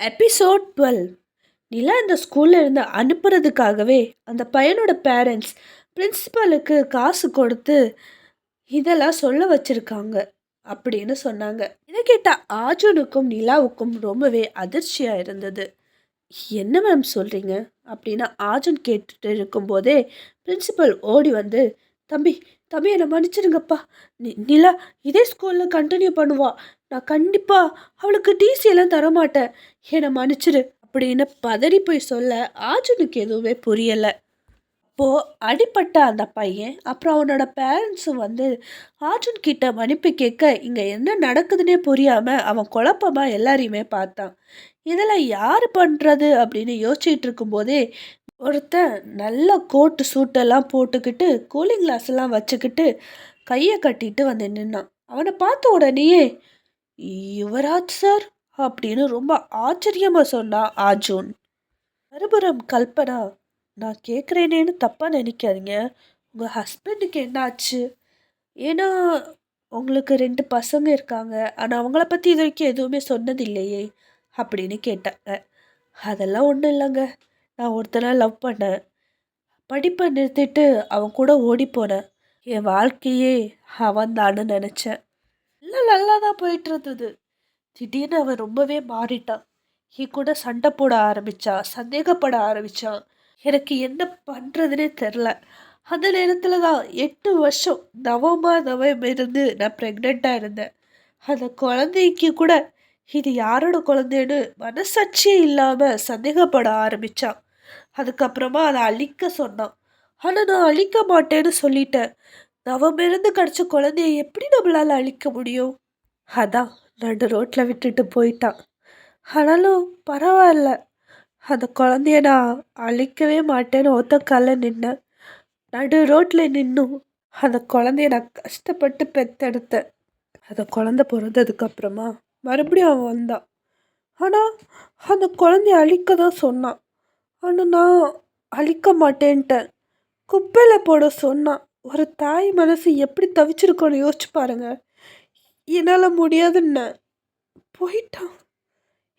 Episode twelve நிலா இந்த ஸ்கூல்ல இருந்து அனுப்புறதுக்காகவே அந்த பையனோட பேரண்ட்ஸ் பிரின்சிபாலுக்கு காசு கொடுத்து இதெல்லாம் சொல்ல வச்சுருக்காங்க அப்படின்னு சொன்னாங்க. இதை கேட்ட ஆர்ஜுனுக்கும் நிலாவுக்கும் ரொம்பவே அதிர்ச்சியாக இருந்தது. என்ன மேம் சொல்கிறீங்க அப்படின்னு ஆர்ஜுன் கேட்டுட்டு இருக்கும்போதே பிரின்சிபல் ஓடி வந்து தம்பி தம்பி என்னை மன்னிச்சிடுங்கப்பா. நி நிலா இதே ஸ்கூலில் கண்டினியூ பண்ணுவா. நான் கண்டிப்பாக அவளுக்கு டிசி எல்லாம் தரமாட்டேன். என்னை மன்னிச்சிடு அப்படின்னு பதறி போய் சொல்ல ஆர்ஜுனுக்கு எதுவுமே புரியலை. அப்போது அடிப்பட்ட அந்த பையன் அப்புறம் அவனோட பேரண்ட்ஸும் வந்து ஆர்ஜுன் கிட்ட மன்னிப்பு கேட்க இங்கே என்ன நடக்குதுன்னே புரியாமல் அவன் குழப்பமாக எல்லாரையுமே பார்த்தான். இதெல்லாம் யார் பண்ணுறது அப்படின்னு யோசிச்சுட்டு இருக்கும்போதே ஒருத்தன் நல்ல கோட்டு சூட்டெல்லாம் போட்டுக்கிட்டு கூலிங் கிளாஸ் எல்லாம் வச்சுக்கிட்டு கையை கட்டிட்டு வந்து நின்னான். அவனை பார்த்த உடனேயே யுவராஜ் சார்? அப்படின்னு ரொம்ப ஆச்சரியமாக சொன்னான் ஆர்ஜுன் மறுபுறம் கல்பனா நான் கேட்குறேனேன்னு தப்பாக நினைக்காதீங்க. உங்கள் ஹஸ்பண்டுக்கு என்னாச்சு? ஏன்னா உங்களுக்கு ரெண்டு பசங்க இருக்காங்க. ஆனால் அவங்கள பற்றி இது வரைக்கும் எதுவுமே சொன்னதில்லையே அப்படின்னு கேட்டாங்க. அதெல்லாம் ஒன்றும் இல்லைங்க. நான் ஒருத்தனை லவ் பண்ணேன். படிப்பை நிறுத்திட்டு அவன் கூட ஓடி போனேன். என் வாழ்க்கையே அவன் தான்னு நினச்சேன். எல்லாம் நல்லா தான் போயிட்டு இருந்தது. திடீர்னு அவன் ரொம்பவே மாறிட்டான். என் கூட சண்டை போட ஆரம்பித்தான் சந்தேகப்பட ஆரம்பித்தான் எனக்கு என்ன பண்ணுறதுனே தெரில அந்த நேரத்தில் தான் எட்டு வருஷம் நவமா நவம் இருந்து நான் ப்ரெக்னெண்ட்டாக இருந்தேன். அந்த குழந்தைக்கு கூட இது யாரோட குழந்தைன்னு மனசாட்சியே இல்லாமல் சந்தேகப்பட ஆரம்பித்தான் அதுக்கப்புறமா அதை அழிக்க சொன்னான். ஆனால் நான் அழிக்க மாட்டேன்னு சொல்லிட்டேன். நவமிருந்து கிடச்ச குழந்தைய எப்படி நம்மளால் அழிக்க முடியும்? அதான் நடு ரோட்டில் விட்டுட்டு போயிட்டான். ஆனாலும் பரவாயில்ல. அந்த குழந்தைய நான் அழிக்கவே மாட்டேன்னு ஒத்தக்கால காலில் நின்னேன். நடு ரோட்டில் நின்னும். அந்த குழந்தைய நான் கஷ்டப்பட்டு பெத்தெடுத்தேன். அந்த குழந்த பிறந்ததுக்கப்புறமா மறுபடியும் அவன் வந்தான். ஆனால் அந்த குழந்தைய அழிக்க தான் சொன்னான். ஆனால் நான் அழிக்க மாட்டேன்ட்டேன். குப்பையில் போட சொன்னான் ஒரு தாய் மனசு எப்படி தவிச்சிருக்கோன்னு யோசிச்சு பாருங்க. என்னால் முடியாதுன்னு போயிட்டான்.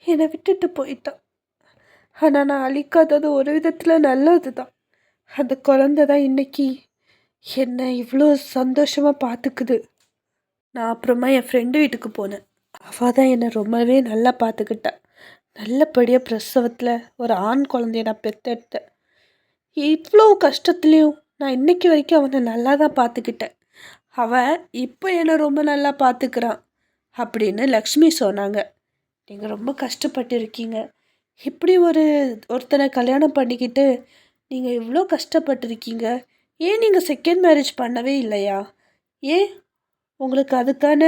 என்னை விட்டுட்டு போயிட்டான். ஆனால் நான் அழிக்காதது ஒரு விதத்தில் நல்லது தான் அந்த குழந்த தான் இன்னைக்கு என்னை இவ்வளோ சந்தோஷமாக பார்த்துக்குது நான் அப்புறமா என் ஃப்ரெண்டு வீட்டுக்கு போனேன். அவள் தான் என்னை ரொம்பவே நல்லா பார்த்துக்கிட்டா நல்லபடியாக பிரசவத்தில் ஒரு ஆண் குழந்தைய நான் பெற்றெடுத்தேன். இவ்வளோ கஷ்டத்துலேயும் நான் இன்னைக்கு வரைக்கும் அவனை நல்லா தான் பார்த்துக்கிட்டேன். அவன் இப்போ என்னை ரொம்ப நல்லா பார்த்துக்கிறான் அப்படின்னு லக்ஷ்மி சொன்னாங்க. நீங்கள் ரொம்ப கஷ்டப்பட்டு இருக்கீங்க இப்படி ஒரு ஒருத்தனை கல்யாணம் பண்ணிக்கிட்டு நீங்கள் இவ்வளோ கஷ்டப்பட்டிருக்கீங்க. ஏன் நீங்கள் செகண்ட் மேரேஜ் பண்ணவே இல்லையா? ஏன்? உங்களுக்கு அதுக்கான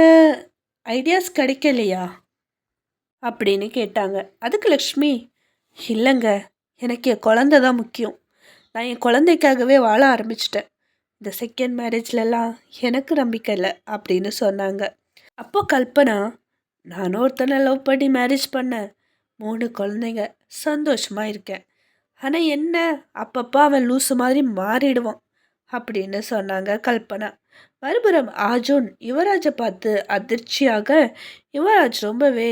ஐடியாஸ் கிடைக்கலையா? அப்படின்னு கேட்டாங்க. அதுக்கு லக்ஷ்மி இல்லைங்க எனக்கு என் குழந்த தான் முக்கியம். நான் என் குழந்தைக்காகவே வாழ ஆரம்பிச்சிட்டேன். இந்த செகண்ட் மேரேஜ்லலாம் எனக்கு நம்பிக்கை இல்லை அப்படின்னு சொன்னாங்க. அப்போ கல்பனா நானும் ஒருத்தனை லவ் பண்ணி மேரேஜ் பண்ணேன் மூணு குழந்தைங்க சந்தோஷமாக இருக்கேன். ஆனால் என்ன அப்பப்போ அவன் லூசு மாதிரி மாறிடுவான் அப்படின்னு சொன்னாங்க கல்பனா. மறுபுறம் ஆஜோன் யுவராஜை பார்த்து அதிர்ச்சியாக யுவராஜ் ரொம்பவே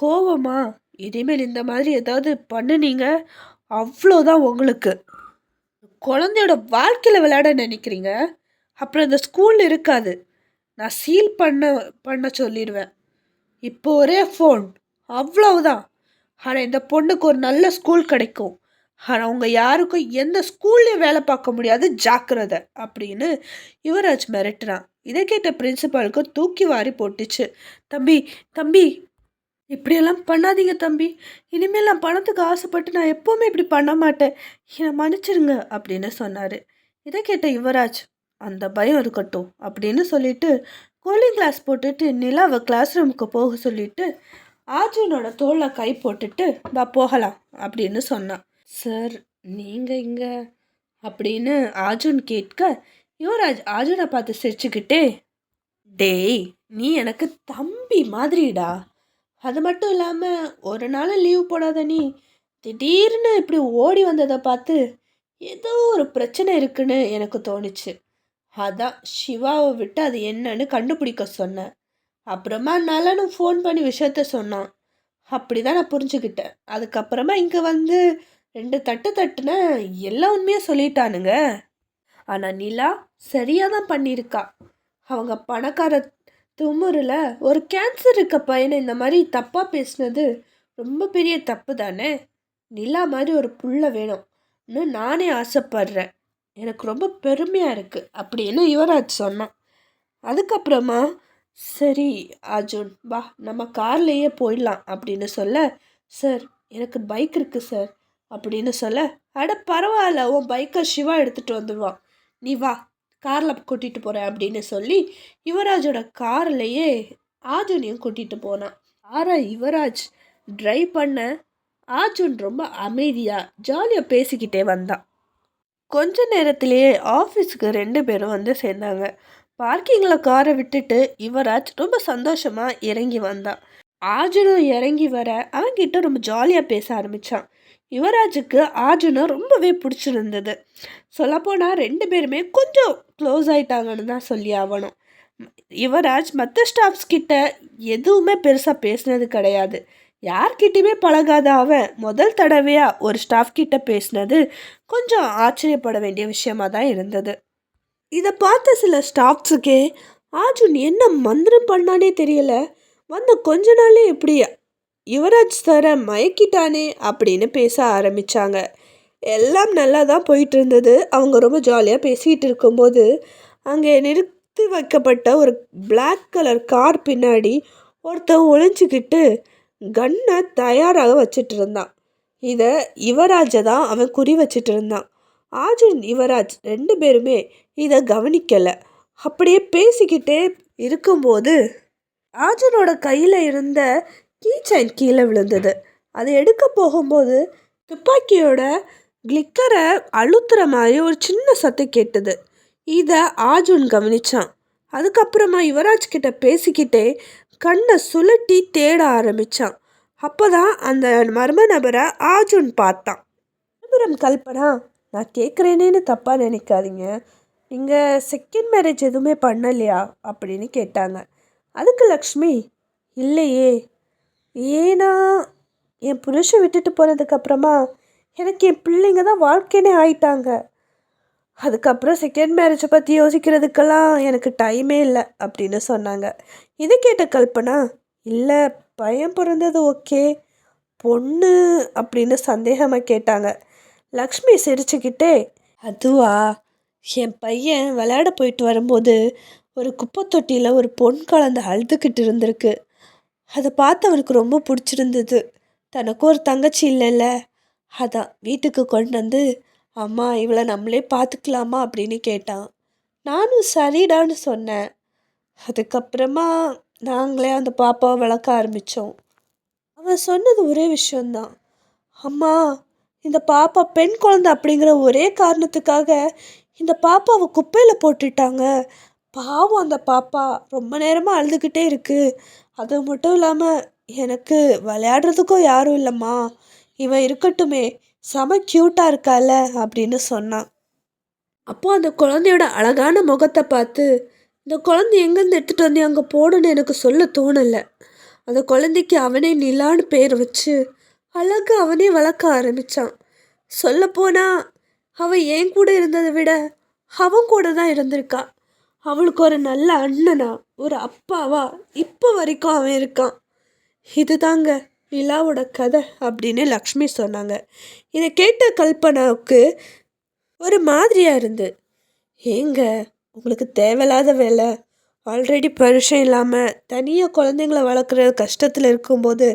கோவமா? இனிமேல் இந்த மாதிரி ஏதாவது பண்ணுனீங்க? அவ்வளோதான் உங்களுக்கு. குழந்தையோட வாழ்க்கையில் விளையாட நினைக்கிறீங்க? அப்புறம் இந்த ஸ்கூல் இருக்காது. நான் சீல் பண்ண பண்ண சொல்லிடுவேன் இப்போ ஒரே ஃபோன் அவ்வளவுதான். ஆனால் இந்த பொண்ணுக்கு ஒரு நல்ல ஸ்கூல் கிடைக்கும். ஆனால் அவங்க யாருக்கும் எந்த ஸ்கூல்லையும் வேலை பார்க்க முடியாது. ஜாக்கிரதை. அப்படின்னு யுவராஜ் மிரட்டுறான். இதை கேட்ட பிரின்சிபாலுக்கு தூக்கி வாரி போட்டுச்சு. தம்பி தம்பி இப்படியெல்லாம் பண்ணாதீங்க தம்பி. இனிமேல் நான் பணத்துக்கு ஆசைப்பட்டு நான் எப்போவுமே இப்படி பண்ண மாட்டேன். என்னை மன்னிச்சிருங்க அப்படின்னு சொன்னார். இதை கேட்ட யுவராஜ் அந்த பயம் இருக்கட்டும் அப்படின்னு சொல்லிட்டு கூலிங் கிளாஸ் போட்டுட்டு நிலாவை கிளாஸ் ரூமுக்கு போக சொல்லிட்டு ஆர்ஜுனோட தோளை கை போட்டுட்டு வா போகலாம் அப்படின்னு சொன்னான். சார் நீங்கள் இங்கே அப்படின்னு ஆர்ஜுன் கேட்க யுவராஜ் ஆர்ஜுனை பார்த்து சிரிச்சுக்கிட்டே டேய் நீ எனக்கு தம்பி மாதிரிடா. அது மட்டும் இல்லாமல் ஒரு நாள் லீவ் போடாத நீ திடீர்னு இப்படி ஓடி வந்ததை பார்த்து ஏதோ ஒரு பிரச்சனை இருக்குன்னு எனக்கு தோணுச்சு. அதான் சிவாவை விட்டு அது என்னன்னு கண்டுபிடிக்க சொன்னேன். அப்புறமா நலனும் ஃபோன் பண்ணி விஷயத்த சொன்னான். அப்படி தான் நான் புரிஞ்சுக்கிட்டேன். அதுக்கப்புறமா இங்கே வந்து ரெண்டு தட்டு தட்டுன எல்லா உண்மையாக சொல்லிட்டானுங்க. ஆனால் நிலா சரியாக தான் பண்ணியிருக்கா. அவங்க பணக்கார துமுறில் ஒரு கேன்சர் இருக்க பையனை இந்த மாதிரி தப்பாக பேசினது ரொம்ப பெரிய தப்பு தானே? நிலா மாதிரி ஒரு புள்ள வேணும்னு நானே ஆசைப்படுறேன். எனக்கு ரொம்ப பெருமையாக இருக்குது அப்படின்னு யுவராஜ் சொன்னான். அதுக்கப்புறமா சரி அர்ஜுன் வா நம்ம கார்லேயே போயிடலாம் அப்படின்னு சொல்ல சார் எனக்கு பைக் இருக்குது சார் அப்படின்னு சொல்ல அட பரவாயில்ல உன் பைக்கை சிவா எடுத்துகிட்டு வந்துடுவான் நீ வா காரில் கூட்டிகிட்டு போகிறேன் அப்படின்னு சொல்லி யுவராஜோட கார்லேயே ஆர்ஜுனையும் கூட்டிகிட்டு போனான். ஆரா யுவராஜ் ட்ரைவ் பண்ண ஆர்ஜுன் ரொம்ப அமைதியாக ஜாலியாக பேசிக்கிட்டே வந்தான். கொஞ்ச நேரத்திலேயே ஆஃபீஸுக்கு ரெண்டு பேரும் வந்து சேர்ந்தாங்க. பார்க்கிங்கில் காரை விட்டுட்டு யுவராஜ் ரொம்ப சந்தோஷமாக இறங்கி வந்தான். ஆர்ஜுனும் இறங்கி வர அவன்கிட்ட ரொம்ப ஜாலியாக பேச ஆரம்பித்தான் யுவராஜுக்கு ஆர்ஜுனை ரொம்பவே பிடிச்சிருந்தது. சொல்லப்போனால் ரெண்டு பேருமே கொஞ்சம் க்ளோஸ் ஆயிட்டாங்கன்னு தான் சொல்லி ஆகணும் யுவராஜ் மற்ற ஸ்டாஃப்ஸ் கிட்ட எதுவுமே பெருசாக பேசினது கிடையாது. யார்கிட்டயுமே பழகாத அவன் முதல் தடவையாக ஒரு ஸ்டாஃப் கிட்ட பேசினது கொஞ்சம் ஆச்சரியப்பட வேண்டிய விஷயமா தான் இருந்தது. இதை பார்த்த சில ஸ்டாஃப்ஸுக்கே ஆர்ஜுன் என்ன மந்திரம் பண்ணானே தெரியல. வந்த கொஞ்ச நாளே இப்படியா யுவராஜ் சாரை மயக்கிட்டானே அப்படின்னு பேச ஆரம்பித்தாங்க எல்லாம் நல்லா தான் போயிட்டு இருந்தது அவங்க ரொம்ப ஜாலியாக பேசிகிட்டு இருக்கும்போது அங்கே நிறுத்தி வைக்கப்பட்ட ஒரு பிளாக் கலர் கார் பின்னாடி ஒருத்தன் ஒளிஞ்சிக்கிட்டு கன்னை தயாராக வச்சுட்டு இருந்தான். இதை யுவராஜை தான் அவன் குறி வச்சுட்டு இருந்தான். ஆர்ஜுன் யுவராஜ் ரெண்டு பேருமே இதை கவனிக்கலை. அப்படியே பேசிக்கிட்டே இருக்கும்போது ஆஜனோட கையில் இருந்த கீச்சைன் கீழே விழுந்தது. அதை எடுக்க போகும்போது துப்பாக்கியோட கிளிக்கரை அழுத்துற மாதிரி ஒரு சின்ன சத்தம் கேட்டது. இதை ஆஜுன் கவனிச்சான். அதுக்கப்புறமா யுவராஜ் கிட்ட பேசிக்கிட்டே கண்ணை சுழட்டி தேட ஆரம்பித்தான் அப்போ தான் அந்த மர்ம நபரை ஆஜுன் பார்த்தான். விழுப்புரம் கல்பனா நான் கேட்குறேனேன்னு தப்பாக நினைக்காதீங்க. நீங்கள் செகண்ட் மேரேஜ் எதுவுமே பண்ணலையா? அப்படின்னு கேட்டாங்க. அதுக்கு லக்ஷ்மி இல்லையே. ஏன்னா என் புருஷன் விட்டுட்டு போனதுக்கப்புறமா எனக்கு என் பிள்ளைங்க தான் வாழ்க்கைனே ஆயிட்டாங்க. அதுக்கப்புறம் செகண்ட் மேரேஜை பற்றி யோசிக்கிறதுக்கெல்லாம் எனக்கு டைமே இல்லை அப்படின்னு சொன்னாங்க. இதை கேட்ட கல்பனா இல்லை பையன் பிறந்தது ஓகே பொண்ணு அப்படின்னு சந்தேகமாக கேட்டாங்க. லக்ஷ்மி சிரிச்சுக்கிட்டே அதுவா? என் பையன் விளையாட போயிட்டு வரும்போது ஒரு குப்பை தொட்டியில் ஒரு பொன் குழந்த அழுதுகிட்டு இருந்திருக்கு. அதை பார்த்து அவனுக்கு ரொம்ப பிடிச்சிருந்தது. தனக்கும் ஒரு தங்கச்சி இல்லைல்ல. அதான் வீட்டுக்கு கொண்டு வந்து அம்மா இவளை நம்மளே பார்த்துக்கலாமா? அப்படின்னு கேட்டான். நானும் சரிடான்னு சொன்னேன். அதுக்கப்புறமா நாங்களே அந்த பாப்பாவை வளர்க்க ஆரம்பித்தோம் அவன் சொன்னது ஒரே விஷயந்தான் அம்மா இந்த பாப்பா பெண் குழந்தை அப்படிங்கிற ஒரே காரணத்துக்காக இந்த பாப்பாவை குப்பையில் போட்டுட்டாங்க. பாவம் அந்த பாப்பா. ரொம்ப நேரமாக அழுதுகிட்டே இருக்குது அது மட்டும் இல்லாமல் எனக்கு விளையாடுறதுக்கும் யாரும் இல்லைம்மா. இவன் இருக்கட்டுமே செம க்யூட்டாக இருக்கால அப்படின்னு சொன்னான். அப்போது அந்த குழந்தையோட அழகான முகத்தை பார்த்து இந்த குழந்தை எங்கேருந்து எடுத்துகிட்டு வந்து அங்கே போடணும்னு எனக்கு சொல்ல தோணலை. அந்த குழந்தைக்கு அவனே நிலான்னு பேர் வச்சு அழகு அவனே வளர்க்க ஆரம்பித்தான் சொல்லப்போனால் அவன் என் கூட இருந்ததை விட அவன் கூட தான் இருந்திருக்கா. அவளுக்கு ஒரு நல்ல அண்ணனா ஒரு அப்பாவா? இப்போ வரைக்கும் அவன் இருக்கான். இதுதாங்க நிலாவோட கதை அப்படின்னு லக்ஷ்மி சொன்னாங்க. இதை கேட்ட கல்பனாவுக்கு ஒரு மாதிரியாக இருந்து ஏங்க உங்களுக்கு தேவையில்லாத வேலை ஆல்ரெடி பருஷம் இல்லாமல் தனியாக குழந்தைங்கள வளர்க்குற கஷ்டத்தில் இருக்கும்போது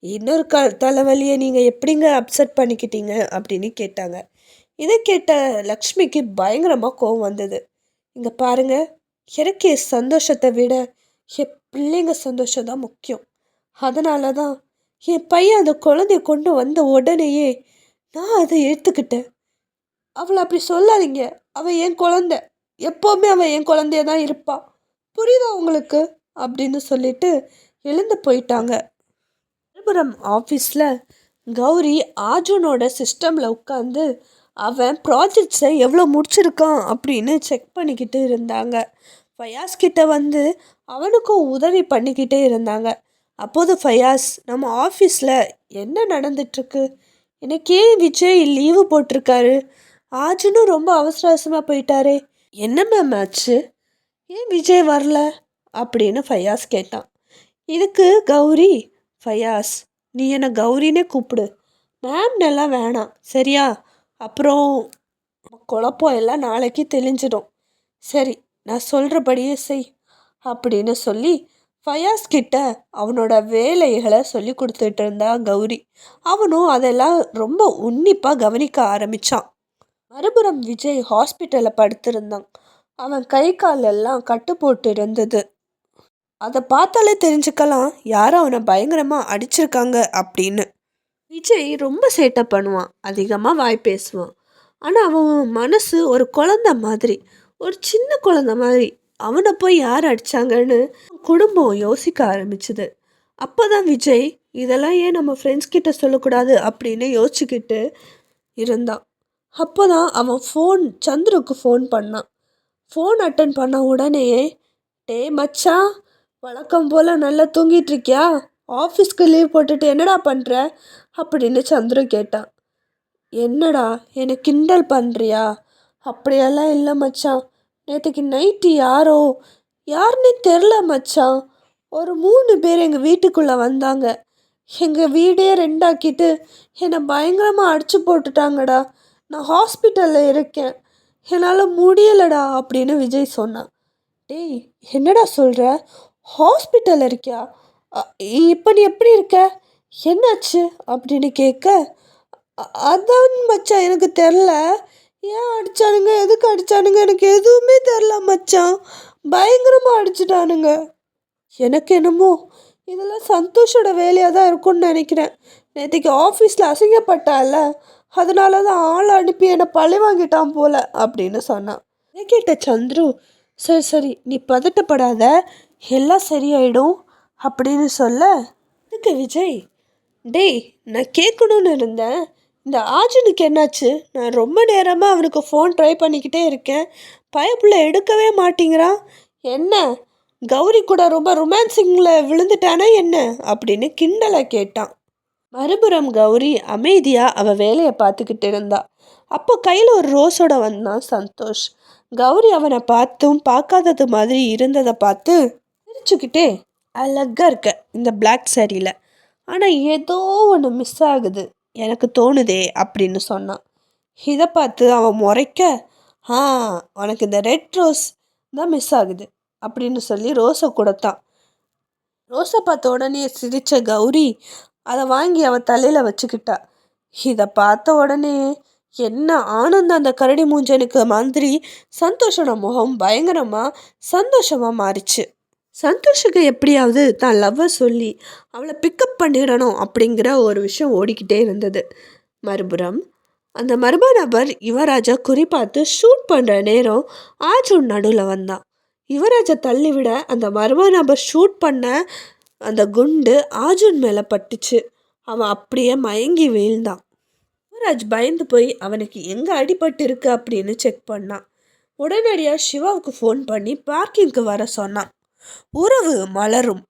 இன்னொரு க தலைவலியை நீங்கள் எப்படிங்க அப்செட் பண்ணிக்கிட்டீங்க அப்படின்னு கேட்டாங்க. இதை கேட்ட லக்ஷ்மிக்கு பயங்கரமாக கோவம் வந்தது. இங்கே பாருங்கள் எனக்கு என் சந்தோஷத்தை விட என் பிள்ளைங்க சந்தோஷம் தான் முக்கியம். அதனால தான் என் பையன் அந்த குழந்தைய கொண்டு வந்த உடனேயே நான் அதை எடுத்துக்கிட்டேன். அவளை அப்படி சொல்லாதீங்க. அவள் என் குழந்த. எப்போவுமே அவள் என் குழந்தைய தான் இருப்பாள் புரியுதா உங்களுக்கு? அப்படின்னு சொல்லிட்டு எழுந்து போயிட்டாங்க. மறுபுறம் ஆஃபீஸில் கௌரி ஆர்ஜுனோட சிஸ்டமில் உட்காந்து அவன் ப்ராஜெக்ட்ஸை எவ்வளோ முடிச்சிருக்கான் அப்படின்னு செக் பண்ணிக்கிட்டு இருந்தாங்க. ஃபயாஸ் கிட்ட வந்து அவனுக்கும் உதவி பண்ணிக்கிட்டே இருந்தாங்க. அப்போது ஃபயாஸ் நம்ம ஆஃபீஸில் என்ன நடந்துட்டுருக்கு? எனக்கு ஏன் விஜய் லீவு போட்டிருக்காரு. ஆஜுனும் ரொம்ப அவசர அவசரமாக போயிட்டாரே. என்ன மேம் ஆச்சு? ஏன் விஜய் வரல? அப்படின்னு ஃபயாஸ் கேட்டான். இதுக்கு கௌரி ஃபயாஸ் நீ என்னை கௌரினே கூப்பிடு. மேம்னெல்லாம் வேணாம். சரியா? அப்புறம் குழப்பம் எல்லாம் நாளைக்கு தெளிஞ்சிடும். சரி நான் சொல்கிறபடியே செய் அப்படின்னு சொல்லி ஃபயாஸ் கிட்ட அவனோட வேலைகளை சொல்லி கொடுத்துட்டு இருந்தா கௌரி. அவனும் அதெல்லாம் ரொம்ப உன்னிப்பாக கவனிக்க ஆரம்பித்தான் மறுபுறம் விஜய் ஹாஸ்பிட்டலில் படுத்திருந்தான். அவன் கை கால் எல்லாம் கட்டு போட்டு இருந்தது. அதை பார்த்தாலே தெரிஞ்சுக்கலாம் யாரும் அவனை பயங்கரமாக அடிச்சிருக்காங்க அப்படின்னு. விஜய் ரொம்ப சேட்டை பண்ணுவான் அதிகமாக வாய் பேசுவான். ஆனால் அவன் மனசு ஒரு குழந்த மாதிரி ஒரு சின்ன குழந்த மாதிரி. அவனை போய் யார் அடித்தாங்கன்னு குடும்பம் யோசிக்க ஆரம்பிச்சுது. அப்போ தான் விஜய் இதெல்லாம் ஏன் நம்ம ஃப்ரெண்ட்ஸ் கிட்ட சொல்லக்கூடாது? அப்படின்னு யோசிச்சுக்கிட்டு இருந்தான். அப்போ தான் அவன் ஃபோன் சந்துருக்கு ஃபோன் பண்ணான். ஃபோன் அட்டன் பண்ண உடனே டே மச்சா வழக்கம் போல் நல்லா தூங்கிட்டு இருக்கியா? ஆஃபீஸ்க்கு லீவ் போட்டுட்டு என்னடா பண்ணுற அப்படின்னு சந்துரு கேட்டான் என்னடா என்னை கிண்டல் பண்ணுறியா அப்படியெல்லாம் இல்லை மச்சான். நேற்றுக்கு நைட்டு யாரோ யாருன்னே தெரில மச்சான். ஒரு மூணு பேர் எங்கள் வீட்டுக்குள்ளே வந்தாங்க. எங்கள் வீடே ரெண்டாக்கிட்டு என்னை பயங்கரமாக அடிச்சு போட்டுட்டாங்கடா. நான் ஹாஸ்பிட்டலில் இருக்கேன். என்னால் முடியலடா அப்படின்னு விஜய் சொன்னான். டேய் என்னடா சொல்கிற ஹாஸ்பிட்டல் இருக்கியா? இப்போ நீ எப்படி இருக்க? என்னாச்சு? அப்படின்னு கேட்க அதான் மச்சான் எனக்கு தெரில. ஏன் அடிச்சானுங்க? எதுக்கு அடிச்சானுங்க? எனக்கு எதுவுமே தெரில மச்சான். பயங்கரமாக அடிச்சிட்டானுங்க. எனக்கு என்னமோ இதெல்லாம் சந்தோஷோட வேலையாக தான் இருக்கும்னு நினைக்கிறேன். நேற்றுக்கு ஆஃபீஸில் அசிங்கப்பட்டால அதனால தான் ஆள் அனுப்பி என்னை பழி வாங்கிட்டான் போல அப்படின்னு சொன்னான். கேட்ட சந்துரு சரி சரி நீ பதட்டப்படாத. எல்லாம் சரியாயிடும். அப்படின்னு சொல்ல இதுக்கு விஜய்? டேய் நான் கேட்கணும்னு இருந்தேன். இந்த ஆஜனுக்கு என்னாச்சு? நான் ரொம்ப நேரமாக அவனுக்கு ஃபோன் ட்ரை பண்ணிக்கிட்டே இருக்கேன். பயப்புள்ள எடுக்கவே மாட்டேங்கிறான். என்ன? கௌரி கூட ரொம்ப ரொமான்சிங்கில் விழுந்துட்டானா என்ன? அப்படின்னு கிண்டலை கேட்டான். மறுபுறம் கௌரி அமைதியாக அவள் வேலையை பார்த்துக்கிட்டு இருந்தா. அப்போ கையில் ஒரு ரோஸோட வந்தான் சந்தோஷ். கௌரி அவனை பார்த்தும் பார்க்காதது மாதிரி இருந்ததை பார்த்து சிரிச்சுக்கிட்டே அழகாக இருக்க இந்த பிளாக் சாரியில் ஆனால் ஏதோ ஒன்று மிஸ் ஆகுது. எனக்கு தோணுதே அப்படின்னு சொன்னான். இதை பார்த்து அவன் முறைக்க ஆ உனக்கு இந்த ரெட் ரோஸ் தான் மிஸ் ஆகுது அப்படின்னு சொல்லி ரோஸை கொடுத்தான். ரோஸை பார்த்த உடனே சிரித்த கௌரி அதை வாங்கி அவன் தலையில் வச்சுக்கிட்டா. இதை பார்த்த உடனே என்ன ஆனந்தம் அந்த கரடி மூஞ்சனுக்கு மாதிரி சந்தோஷோட முகம் பயங்கரமாக சந்தோஷமாக மாறிச்சு. சந்தோஷுக்கு எப்படியாவது தான் லவ்வை சொல்லி அவளை பிக்கப் பண்ணிடணும் அப்படிங்கிற ஒரு விஷயம் ஓடிக்கிட்டே இருந்தது. மறுபுறம் அந்த மர்ம நபர் யுவராஜா குறிப்பார்த்து ஷூட் பண்ணுற நேரம் ஆஜூன் நடுவில் வந்தான். யுவராஜை தள்ளிவிட அந்த மர்ம நபர் ஷூட் பண்ண அந்த குண்டு ஆஜூன் மேலே பட்டுச்சு. அவன் அப்படியே மயங்கி வீழ்ந்தான். யுவராஜ் பயந்து போய் அவனுக்கு எங்கே அடிபட்டு இருக்கு? அப்படின்னு செக் பண்ணான். உடனடியாக சிவாவுக்கு ஃபோன் பண்ணி பார்க்கிங்க்கு வர சொன்னான். உறவு மலரும்.